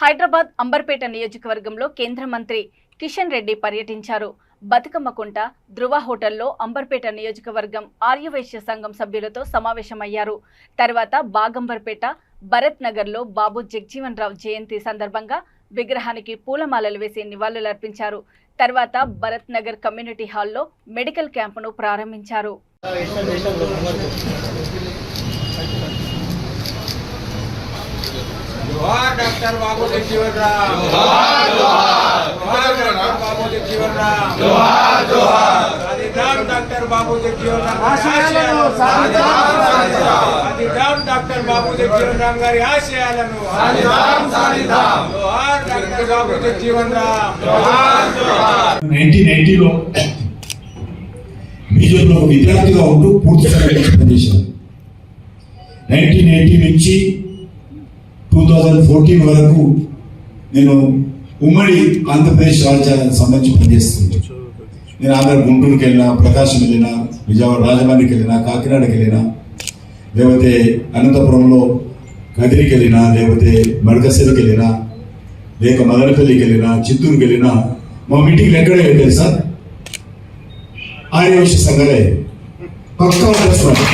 హైదరాబాద్ అంబర్పేట నియోజకవర్గంలో కేంద్ర మంత్రి కిషన్ రెడ్డి పర్యటించారు. బతుకమ్మకుంట ధృవ హోటల్లో అంబర్పేట నియోజకవర్గం ఆర్యవైశ్య సంఘం సభ్యులతో సమావేశమయ్యారు. తర్వాత బాగంబర్పేట భరత్ నగర్లో బాబు జగ్జీవన్ రావు జయంతి సందర్భంగా విగ్రహానికి పూలమాలలు వేసి నివాళులర్పించారు. తర్వాత భరత్ నగర్ కమ్యూనిటీ హాల్లో మెడికల్ క్యాంపును ప్రారంభించారు. డాక్టర్ బాబోజీ జీవన్ డాక్టర్ రామ్ గారి ఆశయాలను. రామ్ విద్యార్థిగా ఉంటూ పూర్తి నైన్టీన్ ఎయిటీ నుంచి థౌజండ్ ఫోర్టీన్ వరకు నేను ఉమ్మడి ఆంధ్రప్రదేశ్ రాజ్యానికి సంబంధించి పనిచేస్తుంది నేను ఆంధ్ర గుంటూరుకి వెళ్ళినా ప్రకాశం వెళ్ళినా విజయవాడ రాజమండ్రికి వెళ్ళినా కాకినాడకి వెళ్ళినా లేకపోతే అనంతపురంలో కదిరికి వెళ్ళినా లేకపోతే మడకసిరికి వెళ్ళినా లేక మదనపల్లికి వెళ్ళినా చిత్తూరుకి వెళ్ళినా మా మీటింగ్లు ఎక్కడే వెళ్ళారు సార్ ఆర్యవైశ్య సంఘాలే. పక్కా చేస్తున్నారు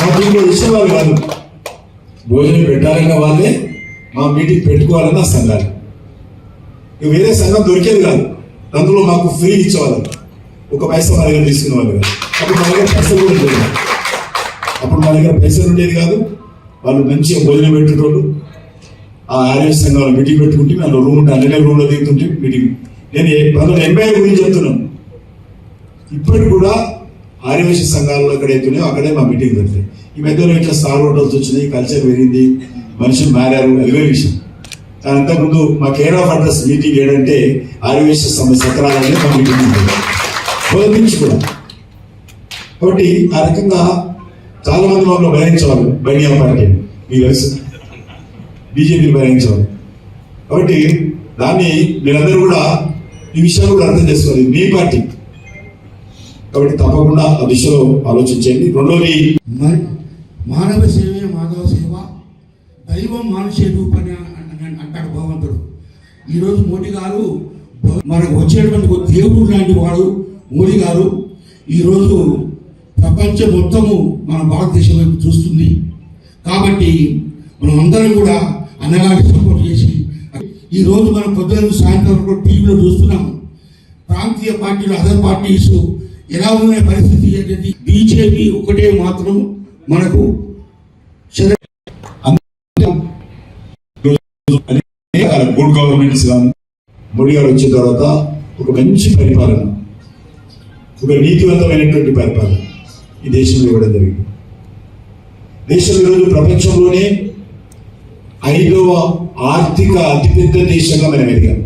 మా దీంట్లో ఇచ్చేవాళ్ళు కాదు. భోజనం పెట్టాలన్న వాళ్ళే మా మీటింగ్ పెట్టుకోవాలన్న సంఘాలు. ఇక వేరే సంఘం దొరికేది కాదు. అందులో మాకు ఫ్రీ ఇచ్చేవాళ్ళు. ఒక పైసా మా దగ్గర తీసుకునే వాళ్ళు కాదు. అప్పుడు మా దగ్గర పైసలు కూడా ఉండేది అప్పుడు మా దగ్గర పైసలు ఉండేది కాదు. వాళ్ళు మంచిగా భోజనం పెట్టేటోళ్ళు. ఆ ఆర్య సంఘాలు మీటింగ్ పెట్టుకుంటే మేము రూమ్ ఉంటే అన్ని రూమ్లో దిగుతుంటే మీటింగ్ నేను పంతొమ్మిది ఎనభై ఐదు గురించి చెప్తున్నాను ఇప్పటికి కూడా ఆర్యవేశ సంఘాలలో ఎక్కడైతున్నాయో అక్కడే మా మీటింగ్ జరుగుతాయి. ఈ మధ్యలో ఇట్లా స్టార్ హోటల్స్ వచ్చినాయి కల్చర్ పెరిగింది మనుషులు మారారు అది విషయం కానీ అంతకుముందు మా కేర్ ఆఫ్ అడ్రస్ మీటింగ్ ఏంటంటే ఆర్యవేశ సమస్య సత్రాలనే మా మీటింగ్ కూడా కాబట్టి ఆ రకంగా చాలా మంది మమ్మల్ని భరించేవాళ్ళు బైడియా పార్టీ మీకు తెలుసు. బీజేపీని భరించేవాళ్ళు కాబట్టి దాన్ని మీరందరూ కూడా ఈ విషయాలు కూడా అర్థం చేసుకోవాలి. మీ పార్టీ. కాబట్టి తప్పకుండా ఆ దిశలో ఆలోచించండి. రెండోది మానవ సేవే మాధవ సేవ. దైవం మానుషే రూపని అంటాడు భగవంతుడు. ఈరోజు మోడీ గారు మనకు వచ్చేటువంటి దేవుడు లాంటి వాడు మోడీ గారు ఈరోజు ప్రపంచం మొత్తము మన భారతదేశం వైపు చూస్తుంది. కాబట్టి మనం అందరం కూడా అన్నగారికి సపోర్ట్ చేసి ఈరోజు మనం పొద్దున సాయంత్రం కూడా టీవీలో చూస్తున్నాము ప్రాంతీయ పార్టీలు అదర్ పార్టీస్ ఎలా ఉన్న పరిస్థితి ఏంటంటే బీజేపీ ఒకటే మాత్రం మనకు గుడ్ గవర్నమెంట్స్ కానీ మోడీ గారు వచ్చిన తర్వాత ఒక మంచి పరిపాలన ఒక నీతివంతమైనటువంటి పరిపాలన ఈ దేశంలో ఇవ్వడం జరిగింది. దేశం ఈరోజు ప్రపంచంలోనే ఐదవ ఆర్థిక అతిపెద్ద దేశంగా మనం ఎదిగాం.